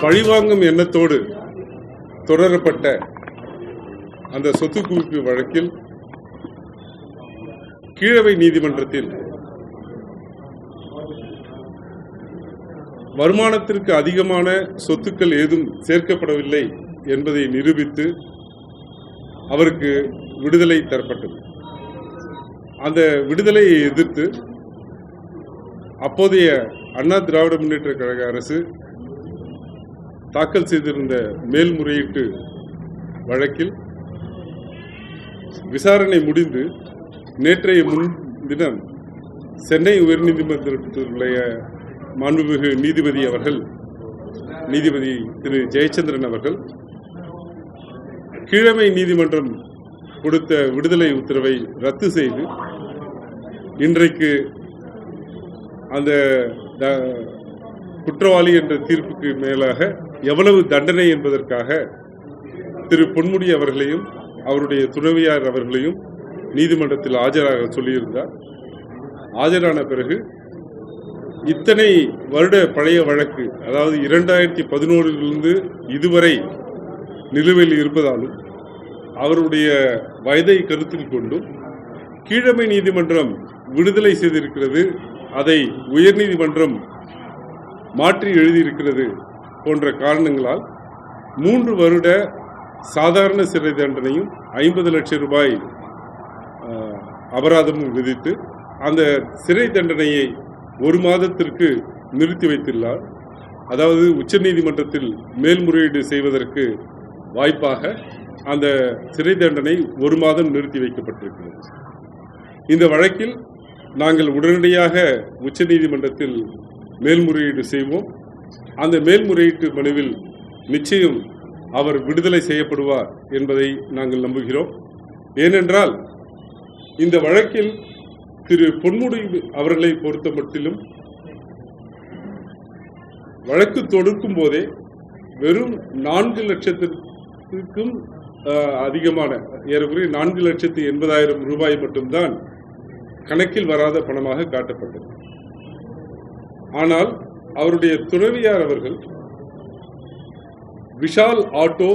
பழிவாங்கும் எண்ணத்தோடு தொடரப்பட்ட அந்த சொத்து குவிப்பு வழக்கில் கீழவை நீதிமன்றத்தில் வருமானத்திற்கு அதிகமான சொத்துக்கள் ஏதும் சேர்க்கப்படவில்லை என்பதை நிரூபித்து அவருக்கு விடுதலை தரப்பட்டது. அந்த விடுதலையை எதிர்த்து அப்போதைய அண்ணா திராவிட முன்னேற்ற கழக அரசு தாக்கல் செய்திருந்த மேல்முறையீட்டு வழக்கில் விசாரணை முடிந்து நேற்றைய முன்தினம் சென்னை உயர்நீதிமன்றத்தினுடைய மாண்புமிகு நீதிபதி அவர்கள் நீதிபதி திரு ஜெயச்சந்திரன் அவர்கள் கீழமை நீதிமன்றம் கொடுத்த விடுதலை உத்தரவை ரத்து செய்து இன்றைக்கு அந்த த- குற்றவாளி என்ற தீர்ப்புக்கு மேலாக எவ்வளவு தண்டனை என்பதற்காக திரு பொன்முடி அவர்களையும் அவருடைய துணைவியார் அவர்களையும் நீதிமன்றத்தில் ஆஜராக சொல்லியிருந்தார். ஆஜரான பிறகு இத்தனை வருட பழைய வழக்கு அதாவது இரண்டாயிரத்தி பதினோரிலிருந்து இதுவரை நிலுவையில் இருப்பதாலும் அவருடைய வயதை கருத்தில் கொண்டும் கீழமை நீதிமன்றம் விடுதலை செய்திருக்கிறது அதை உயர்நீதிமன்றம் மாற்றி எழுதியிருக்கிறது போன்ற காரணங்களால் மூன்று வருட சாதாரண சிறை தண்டனையும் ஐம்பது லட்சம் ரூபாய் அபராதமும் விதித்து அந்த சிறை தண்டனையை ஒரு மாதத்திற்கு நிறுத்தி வைத்துள்ளார். அதாவது உச்சநீதிமன்றத்தில் மேல்முறையீடு செய்வதற்கு வாய்ப்பாக அந்த சிறை தண்டனை ஒரு மாதம் நிறுத்தி வைக்கப்பட்டிருக்கிறது. இந்த வழக்கில் நாங்கள் உடனடியாக உச்சநீதிமன்றத்தில் மேல்முறையீடு செய்வோம். அந்த மேல்முறையீட்டு மனுவில் நிச்சயம் அவர் விடுதலை செய்யப்படுவார் என்பதை நாங்கள் நம்புகிறோம். ஏனென்றால் இந்த வழக்கில் திரு பொன்முடி அவர்களை பொறுத்த மட்டிலும் வழக்கு தொடுக்கும் போதே வெறும் நான்கு லட்சத்திற்கும் அதிகமான ஏறக்குறைய நான்கு லட்சத்து எண்பதாயிரம் ரூபாய் மட்டும்தான் கணக்கில் வராத பணமாக காட்டப்பட்டது. ஆனால் அவருடைய துறவியார் அவர்கள் விஷால் ஆட்டோ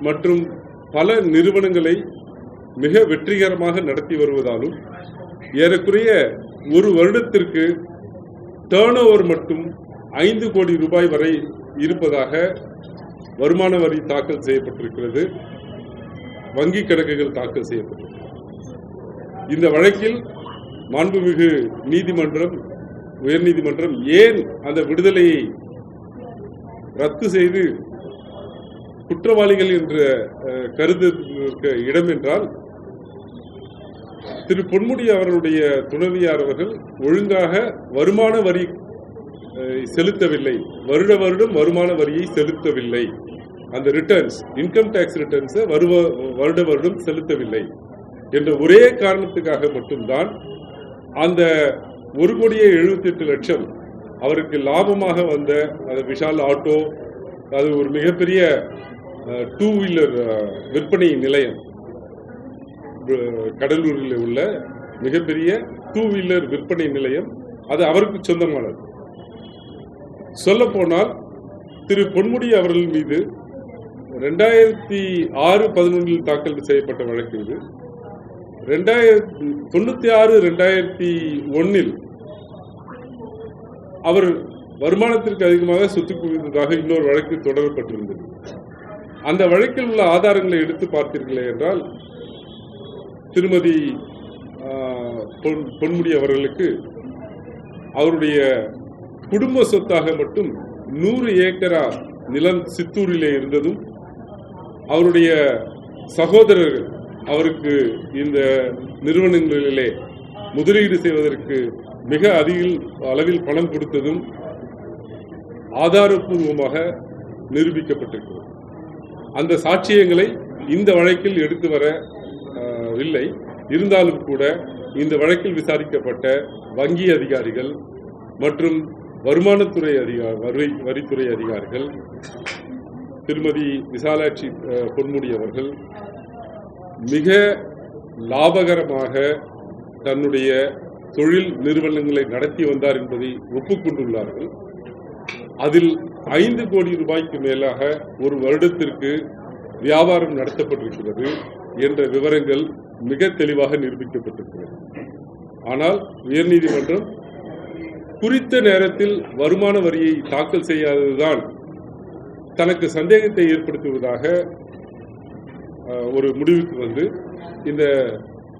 மற்றும் பல நிறுவனங்களை மிக வெற்றிகரமாக நடத்தி வருவதாலும் ஏறக்குறைய ஒரு வருடத்திற்கு டேர்ன் ஓவர் மட்டும் ஐந்து கோடி ரூபாய் வரை இருப்பதாக வருமான வரி தாக்கல் செய்யப்பட்டிருக்கிறது. வங்கி கணக்குகள் தாக்கல் செய்யப்பட்டிருக்கிறது. இந்த வழக்கில் மாண்புமிகு நீதிமன்றம் உயர்நீதிமன்றம் ஏன் அந்த விடுதலையை ரத்து செய்து குற்றவாளிகள் என்ற அஹ், கருதுவதற்கு இடம் என்றால் திரு பொன்முடி அவர்களுடைய துணைவியார் அவர்கள் ஒழுங்காக வருமான வரி செலுத்தவில்லை. வருட வருடம் வருமான வரியை செலுத்தவில்லை. அந்த ரிட்டர்ன்ஸ் இன்கம் டேக்ஸ் ரிட்டர்ன்ஸை வருவ வருட வருடம் செலுத்தவில்லை. என்ற ஒரே காரணத்துக்காக மட்டும்தான் அந்த ஒரு கோடியே எழுபத்தி எட்டு லட்சம் அவருக்கு லாபமாக வந்த அந்த விஷால் ஆட்டோ அது ஒரு மிகப்பெரிய டூ வீலர் விற்பனை நிலையம். கடலூரில் உள்ள மிகப்பெரிய டூ வீலர் விற்பனை நிலையம். அது அவருக்கு சொந்தமானது. சொல்ல போனால் திரு பொன்முடி அவர்கள் மீது ரெண்டாயிரத்தி ஆறு பதினொன்றில் தாக்கல் செய்யப்பட்ட வழக்கு இது. ரெண்டாயிரத்தி தொண்ணூத்தி ஆறு ரெண்டாயிரத்தி ஒன்னில் அவர் வருமானத்திற்கு அதிகமாக சொத்து குவிந்ததாக இன்னொரு வழக்கு தொடரப்பட்டிருந்தது. அந்த வழக்கில் உள்ள ஆதாரங்களை எடுத்து பார்த்தீர்களே என்றால் திருமதி ஆஹ், பொன்- பொன்முடி அவர்களுக்கு அவருடைய குடும்ப சொத்தாக மட்டும் நூறு ஏக்கரா நிலம் சித்தூரிலே இருந்ததும் அவருடைய சகோதரர்கள் அவருக்கு இந்த நிறுவனங்களிலே முதலீடு செய்வதற்கு மிக அதிக அளவில் பணம் கொடுத்ததும் ஆதாரப்பூர்வமாக நிரூபிக்கப்பட்டிருக்கிறது. அந்த சாட்சியங்களை இந்த வழக்கில் எடுத்து வர இல்லை. இருந்தாலும் கூட இந்த வழக்கில் விசாரிக்கப்பட்ட வங்கி அதிகாரிகள் மற்றும் வருமானத்துறை அதிகாரி வரி வரித்துறை அதிகாரிகள் திருமதி விசாலாட்சி பொன்முடி அவர்கள் மிக லாபகரமாக தன்னுடைய தொழில் நிறுவனங்களை நடத்தி வந்தார் என்பதை ஒப்புக்கொண்டுள்ளார்கள். அதில் ஐந்து கோடி ரூபாய்க்கு மேலாக ஒரு வருடத்திற்கு வியாபாரம் நடத்தப்பட்டிருக்கிறது என்ற விவரங்கள் மிக தெளிவாக நிரூபிக்கப்பட்டிருக்கிறது. ஆனால் உயர்நீதிமன்றம் குறித்த நேரத்தில் வருமான வரியை தாக்கல் செய்யாததுதான் தனக்கு சந்தேகத்தை ஏற்படுத்துவதாக ஒரு முடிவுக்கு வந்து இந்த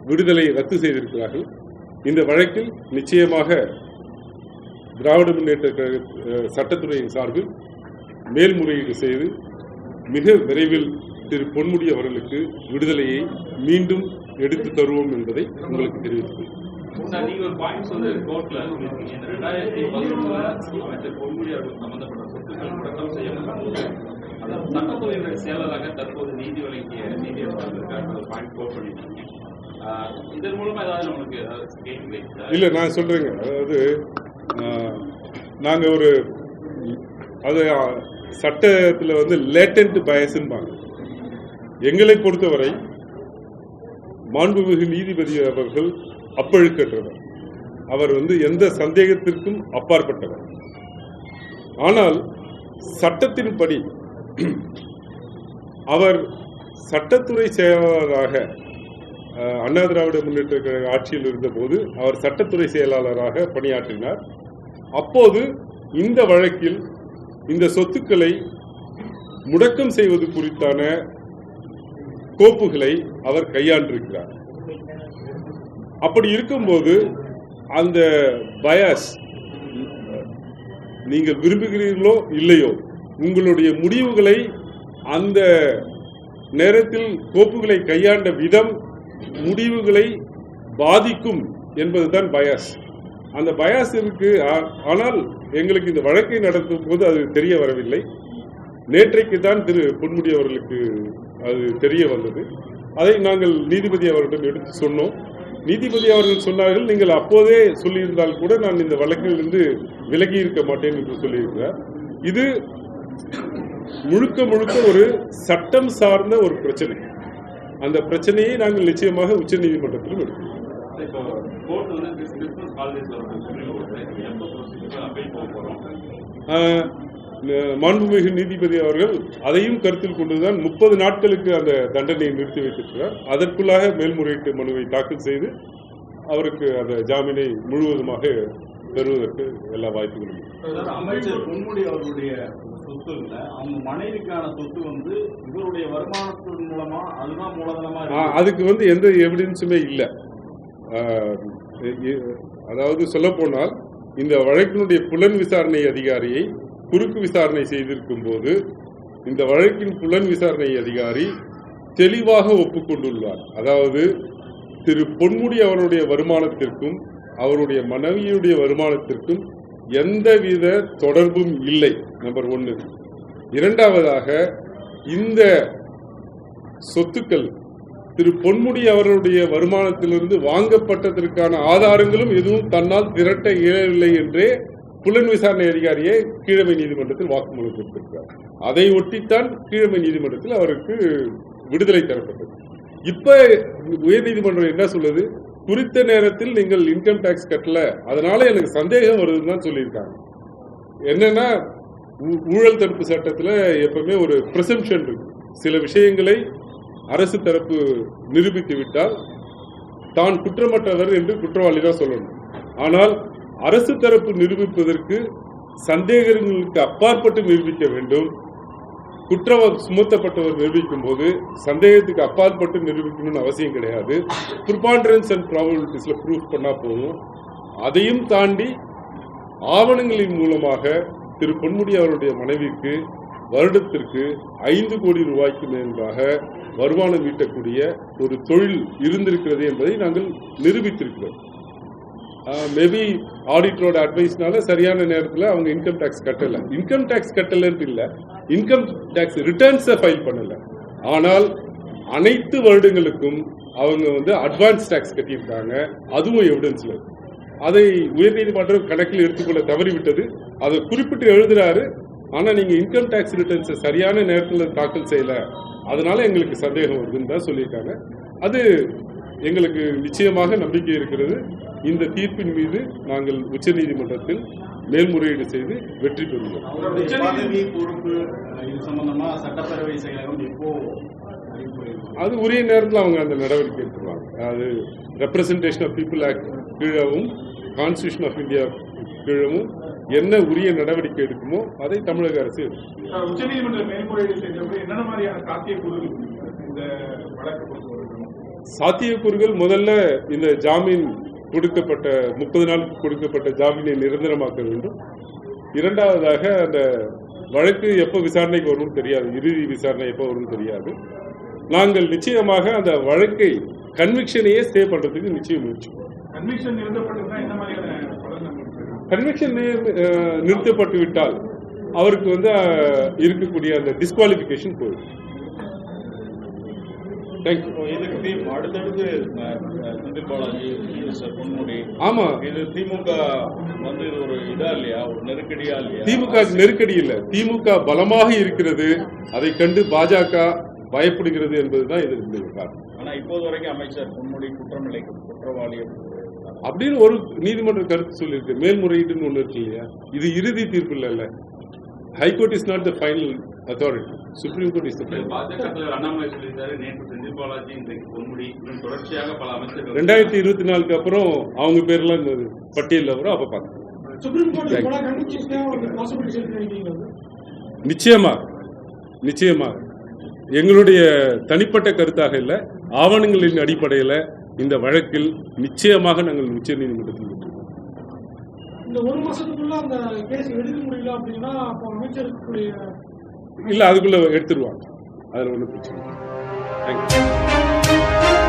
விடுதலை ரத்து செய்திருக்கிறார்கள். இந்த வழக்கில் நிச்சயமாக திராவிட முன்னேற்ற கழக சட்டத்துறையின் சார்பில் மேல்முறையீடு செய்து மிக விரைவில் திரு பொன்முடி அவர்களுக்கு விடுதலையை மீண்டும் எடுத்து தருவோம் என்பதை உங்களுக்கு தெரிவித்துள்ளேன் நீங்க ஒரு வந்து கோர்ட்ல. ரெண்டாயிரத்தி அமைச்சர் பொன்முடி அவர்கள் சம்பந்தப்பட்ட சொத்துக்கள் முடக்கம் சட்டத்துறையினுடைய செயலராக தற்போது நீதி வழங்கிய நீதி இருக்காங்க பாயிண்ட் போர் பண்ணிருக்கீங்க இதன் மூலமா ஏதாவது நமக்கு கெயின் இல்ல நான் சொல்றேங்க. அதாவது நாங்க ஒரு அது ஆஹ், சட்டத்துல வந்து லேட்டன்ட் பயசும்பாங்க எங்களை பொறுத்தவரை மாண்புமிகு நீதிபதி அவர்கள் அப்பழுக்கற்றவர். அவர் வந்து எந்த சந்தேகத்திற்கும் அப்பாற்பட்டவர். ஆனால் சட்டத்தின்படி அவர் சட்டத்துறை செயலாளராக அண்ணா திராவிட முன்னேற்ற கழக ஆட்சியில் இருந்தபோது அவர் சட்டத்துறை செயலாளராக பணியாற்றினார். அப்போது இந்த வழக்கில் இந்த சொத்துக்களை முடக்கம் செய்வது குறித்தான கோப்புகளை அவர் கையாண்டிருக்கிறார். அப்படி இருக்கும்போது அந்த பயாஸ் நீங்கள் விரும்புகிறீர்களோ இல்லையோ உங்களுடைய முடிவுகளை அந்த நேரத்தில் கோப்புகளை கையாண்ட விதம் முடிவுகளை பாதிக்கும் என்பதுதான் பயாஸ் அந்த பயாஸ் இருக்கு. ஆ- ஆனால் எங்களுக்கு இந்த வழக்கை நடத்தும் போது அது தெரிய வரவில்லை. நேற்றைக்கு தான் திரு பொன்முடி அவர்களுக்கு அது தெரிய வந்தது. அதை நாங்கள் நீதிபதி அவர்களிடம் எடுத்து சொன்னோம். நீதிபதி அவர்கள் சொன்னார்கள் நீங்கள் அப்போதே சொல்லியிருந்தால் கூட நான் இந்த வழக்கிலிருந்து விலகி இருக்க மாட்டேன் என்று சொல்லியிருக்கிறார். இது முழுக்க முழுக்க ஒரு சட்டம் சார்ந்த ஒரு பிரச்சனை. அந்த பிரச்சனையை நாங்கள் நிச்சயமாக உச்சநீதிமன்றத்திலும் எடுக்கிறோம். இப்போ கோர்ட் வந்து கிறிஸ்மஸ் ஹாலிடேஸ்ல வந்து சுப்ரீம் கோர்ட்ல எப்போ ப்ரொசீஜர் அப்பீல் போக போறோம்? ஆஹ், ந- மாண்புமிகு நீதிபதி அவர்கள் அதையும் கருத்தில் கொண்டுதான் முப்பது நாட்களுக்கு அந்த தண்டனையை நிறுத்தி வைத்திருக்கிறார். அதற்குள்ளாக மேல்முறையீட்டு மனுவை தாக்கல் செய்து அவருக்கு அந்த ஜாமீனை முழுவதுமாக பெறுவதற்கு எல்லா வாய்ப்புகளும் அமைச்சர் பொன்முடி அவர்களுடைய சொத்து இல்ல அவங்க மனைவிக்கான சொத்து வந்து இவருடைய வருமானத்தின் மூலமா அதுதான் மூலதனமா அதுக்கு வந்து எந்த எவிடன்ஸுமே இல்லை. அதாவது சொல்லப்போனால் இந்த வழக்கினுடைய புலன் விசாரணை அதிகாரியை குறுக்கு விசாரணை செய்திருக்கும் போது இந்த வழக்கின் புலன் விசாரணை அதிகாரி தெளிவாக ஒப்புக்கொண்டுள்ளார். அதாவது திரு பொன்முடி அவருடைய வருமானத்திற்கும் அவருடைய மனைவியுடைய வருமானத்திற்கும் எந்தவித தொடர்பும் இல்லை. நம்பர் ஒன்று இரண்டாவதாக இந்த சொத்துக்கள் திரு பொன்முடி அவர்களுடைய வருமானத்திலிருந்து வாங்கப்பட்டதற்கான ஆதாரங்களும் எதுவும் தன்னால் திரட்ட இயலவில்லை என்றே புலன் விசாரணை அதிகாரியை கீழமை நீதிமன்றத்தில் வாக்குமூலம் கொடுத்திருக்கிறார். அதை ஒட்டித்தான் கீழமை நீதிமன்றத்தில் அவருக்கு விடுதலை தரப்பட்டது. இப்ப உயர்நீதிமன்றம் என்ன சொல்லுது? குறித்த நேரத்தில் நீங்கள் இன்கம் டேக்ஸ் கட்டல. அதனால எனக்கு சந்தேகம் வருதுன்னு தான் சொல்லியிருக்காங்க. என்னன்னா ஊ- ஊழல் தடுப்பு சட்டத்தில் எப்பவுமே ஒரு பிரசம்ஷன் இருக்கு. சில விஷயங்களை அரசு தரப்பு நிரூபித்து விட்டால் தான் குற்றமற்றவர் என்று குற்றவாளி தான் சொல்லணும். ஆனால் அரசு தரப்பு நிரூபிப்பதற்கு சந்தேகங்களுக்கு அப்பாற்பட்டு நிரூபிக்க வேண்டும். குற்றம் சுமத்தப்பட்டவர் நிரூபிக்கும் போது சந்தேகத்துக்கு அப்பாற்பட்டு நிரூபிக்கணும்னு அவசியம் கிடையாது. ப்ரிபாண்டரன்ஸ் அண்ட் ப்ராபபிலிட்டிஸ்ல ப்ரூஃப் பண்ணா போதும். அதையும் தாண்டி ஆவணங்களின் மூலமாக திரு பொன்முடி அவருடைய மனைவிக்கு வருடத்திற்கு ஐந்து கோடி ரூபாய்க்கு மேலாக வருமானம் ஈட்டக்கூடிய ஒரு தொழில் இருந்திருக்கிறது என்பதை நாங்கள் நிரூபித்திருக்கிறோம். மேபி ஆடிட்டரோட அட்வைஸ்னால சரியான நேரத்தில் அவங்க இன்கம் டேக்ஸ் கட்டல. இன்கம் டேக்ஸ் கட்டலன்ட்டு இல்லை. இன்கம் டேக்ஸ் ரிட்டர்ன்ஸை ஃபைல் பண்ணல. ஆனால் அனைத்து வருடங்களுக்கும் அவங்க வந்து அட்வான்ஸ் டேக்ஸ் கட்டியிருக்காங்க. அதுவும் எவிடன்ஸ்ல இருக்கு. அதை உயர்நீதிமன்றம் கணக்கில் எடுத்துக்கொள்ள தவறிவிட்டது. அதை குறிப்பிட்டு எழுதுறாரு. ஆனா நீங்க இன்கம் டேக்ஸ் ரிட்டர்ன்ஸை சரியான நேரத்தில் தாக்கல் செய்யல. அதனால எங்களுக்கு சந்தேகம் வருதுன்னு தான் சொல்லியிருக்காங்க. அது எங்களுக்கு நிச்சயமாக நம்பிக்கை இருக்கிறது. இந்த தீர்ப்பின் மீது நாங்கள் உச்சநீதிமன்றத்தில் மேல்முறையீடு செய்து வெற்றி பெறுவோம் சட்டப்பேரவை செயலகம்? அது உரிய நேரத்தில் அவங்க அந்த நடவடிக்கை எடுத்துருவாங்க. அது ரெப்ரசன்டேஷன் ஆஃப் பீப்புள் ஆக்ட் கீழவும் கான்ஸ்டியூஷன் ஆஃப் இந்தியா கீழவும் என்ன உரிய நடவடிக்கை எடுக்குமோ அதை தமிழக அரசு சாத்தியக்கூறுகள் முதல்ல இந்த ஜாமீன் கொடுக்கப்பட்ட முப்பது நாளுக்கு கொடுக்கப்பட்ட ஜாமீனை நிரந்தரமாக்க வேண்டும். இரண்டாவதாக அந்த வழக்கு எப்போ விசாரணைக்கு வரும்னு தெரியாது. இறுதி விசாரணை எப்போ வரும்னு தெரியாது. நாங்கள் நிச்சயமாக அந்த வழக்கை கன்விக்ஷனையே ஸ்டே பண்றதுக்கு நிச்சயம் முயற்சி கன்விக்ஷன் நிறுத்தப்பட்டு விட்டால் அவருக்கு வந்து இருக்கக்கூடிய அந்த டிஸ்குவாலிஃபிகேஷன் போயிடும். திமுக நெருக்கடி இல்ல. திமுக பலமாக இருக்கிறது. அதை கண்டு பாஜக பயப்படுகிறது என்பதுதான் இதற்கு காரணம். ஆனா இப்போது வரைக்கும் அமைச்சர் பொன்முடி குற்றமில்லை குற்றவாளி அப்படின்னு அப்படின்னு ஒரு நீதிமன்ற கருத்து சொல்லியிருக்கு. மேல்முறையீடுன்னு ஒண்ணு இருக்கு இல்லையா? இது இறுதி தீர்ப்பு இல்ல. High court is not the final authority supreme court is the final பாஜக தலைவர் அண்ணாமலை சொல்லியிருக்காரு நேற்று செந்தில் பாலாஜி இன்றைக்கு பொன்முடி இன்னும் தொடர்ச்சியாக பல அமைச்சர்கள் ரெண்டாயிரத்தி இருபத்தி நாலுக்கு அப்புறம் அவங்க பேர்லாம் இந்த பட்டியலில் வரும் அப்ப பார்க்கலாம் சுப்ரீம் கோர்ட் கூட கண்டிச்சு ஒரு பாசிபிலிட்டி இருக்கு நிச்சயமா நிச்சயமா. எங்களுடைய தனிப்பட்ட கருத்தாக இல்ல ஆவணங்களின் அடிப்படையில் இந்த வழக்கில் நிச்சயமாக நாங்கள் உச்ச நீதிமன்றத்தில் இந்த ஒரு மாசத்துக்குள்ள அந்த கேஸ் எடுக்க முடியல அப்படின்னா அப்போ அமைச்சருக்குரிய இல்ல அதுக்குள்ள எடுத்துருவாங்க. அதுல ஒன்றும் பிரச்சனை இல்லை. தேங்க்யூ